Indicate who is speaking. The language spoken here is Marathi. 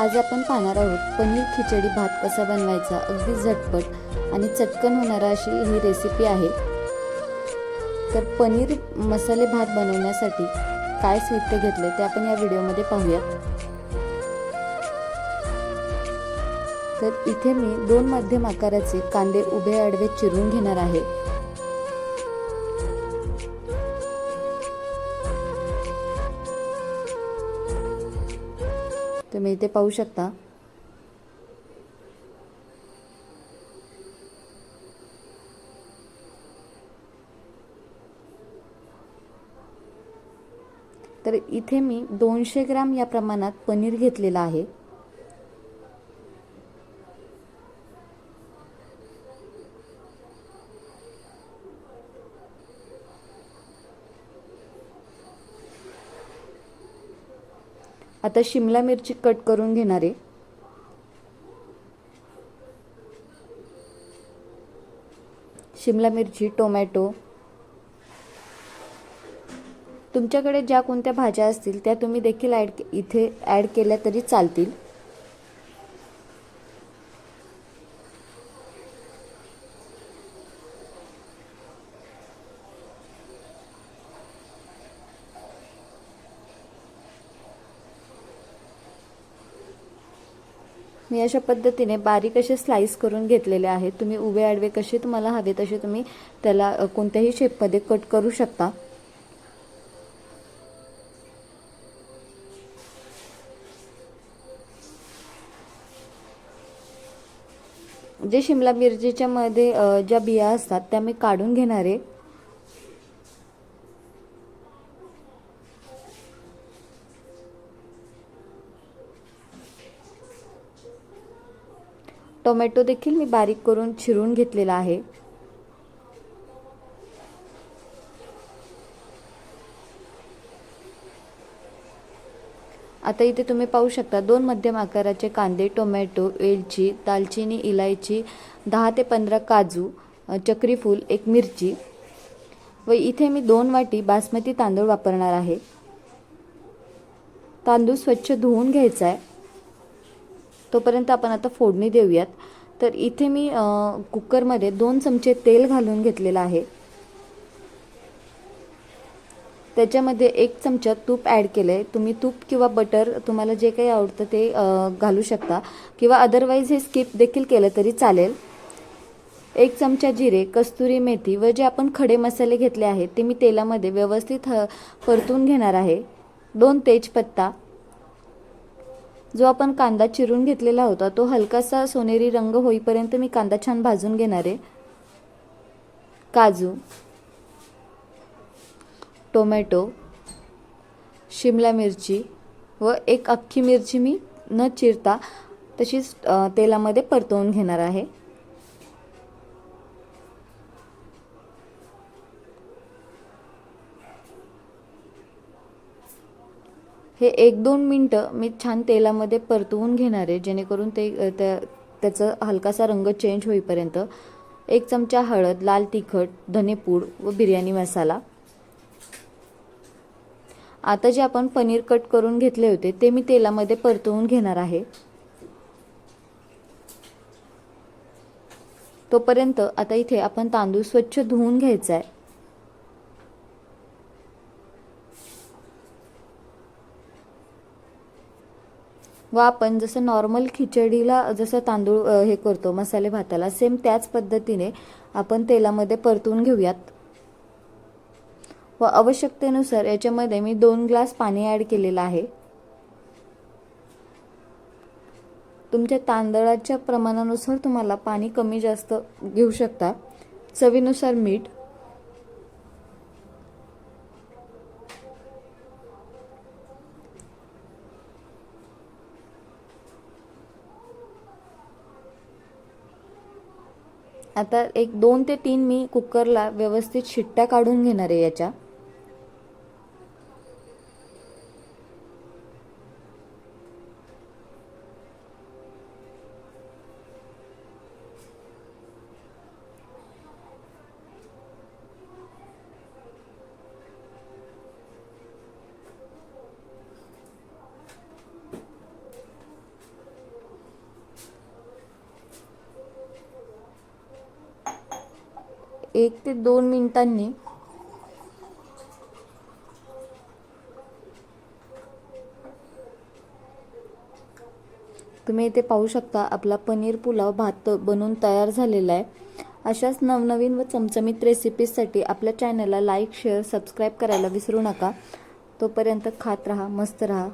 Speaker 1: आज आपण पाहणार आहोत पनीर खिचडी भात कसा बनवायचा अगदी झटपट आणि चटकन होणारा अशी ही रेसिपी आहे. तर पनीर मसाले भात बनवण्यासाठी काय साहित्य घेतले ते आपण या व्हिडिओमध्ये पाहूया तर इथे मी दोन मध्यम आकाराचे कांदे उभे आडवे चिरून घेणार आहे. तुम्ही इथे पाहू शकता. तर इथे मी दोनशे ग्राम या प्रमाणात पनीर घेतलेलं आहे. आता शिमला मिरची कट करून घेणार आहे. शिमला मिरची टोमॅटो. तुमच्याकडे ज्या कोणत्या भाज्या असतील त्या तुम्ही देखील ॲड इथे ॲड केल्या तरी चालतील. मी अशा पद्धतीने बारीक असे स्लाईस करून घेतलेले आहेत. तुम्ही उभे आडवे कसे तुम्हाला हवे तसे तुम्ही त्याला कोणत्याही शेपमध्ये कट करू शकता. जे शिमला मिरचीच्या मध्ये ज्या बिया असतात त्या मी काढून घेणार. आहे टोमॅटो देखील मी बारीक करून चिरून घेतलेला आहे. आता इथे तुम्ही पाहू शकता दोन मध्यम आकाराचे कांदे टोमॅटो वेलची दालचिनी इलायची दहा ते पंधरा काजू चक्रीफूल एक मिरची व इथे मी दोन वाटी बासमती तांदूळ वापरणार आहे. तांदूळ स्वच्छ धुवून घ्यायचा आहे. तोपर्यंत आपण आता फोडणी देऊयात. तर इथे मी कुकरमध्ये दोन चमचे तेल घालून घेतलेलं आहे. त्याच्यामध्ये एक चमचा तूप ॲड केलं आहे तुम्ही तूप किंवा बटर तुम्हाला जे काही आवडतं ते घालू शकता. किंवा अदरवाईज हे स्किप देखील केलं तरी चालेल. एक चमचा जिरे कस्तुरी मेथी व जे आपण खडे मसाले घेतले आहेत ते मी तेलामध्ये व्यवस्थित ह परतून घेणार आहे. दोन तेजपत्ता जो आपण कांदा चिरून घेतलेला होता तो हलकासा सोनेरी रंग होईपर्यंत मी कांदा छान भाजून घेणार आहे. काजू टोमॅटो शिमला मिरची व एक अख्खी मिरची मी न चिरता तशीच तेलामध्ये परतवून घेणार आहे. हे एक दोन मिनटं मी छान तेलामध्ये परतवून घेणार आहे जेणेकरून ते त्या त्याचा हलकासा रंग चेंज होईपर्यंत एक चमचा हळद लाल तिखट धनेपूड व बिर्याणी मसाला. आता जे आपण पनीर कट करून घेतले होते ते मी तेलामध्ये परतवून घेणार आहे. तोपर्यंत आता इथे आपण तांदूळ स्वच्छ धुवून घ्यायचा आहे. व आपण जसं नॉर्मल खिचडीला जसं तांदूळ हे करतो मसाले भाताला सेम त्याच पद्धतीने आपण तेलामध्ये परतून घेऊयात. व आवश्यकतेनुसार याच्यामध्ये मी दोन ग्लास पाणी ॲड केलेलं आहे. तुमच्या तांदळाच्या प्रमाणानुसार तुम्हाला पाणी कमी जास्त घेऊ शकता. चवीनुसार मीठ आता एक दोन ते तीन मी कुकरला व्यवस्थित शिट्ट्या काढून घेणार आहे याच्या. एक ते दोन मिनिटांनी. तुम्ही इथे पाहू शकता आपला पनीर पुलाव भात बनवून तयार झालेला आहे. अशाच नवनवीन व चमचमीत रेसिपीजसाठी आपल्या चॅनलला लाईक शेअर सबस्क्राईब करायला विसरू नका. तोपर्यंत खात राहा मस्त राहा.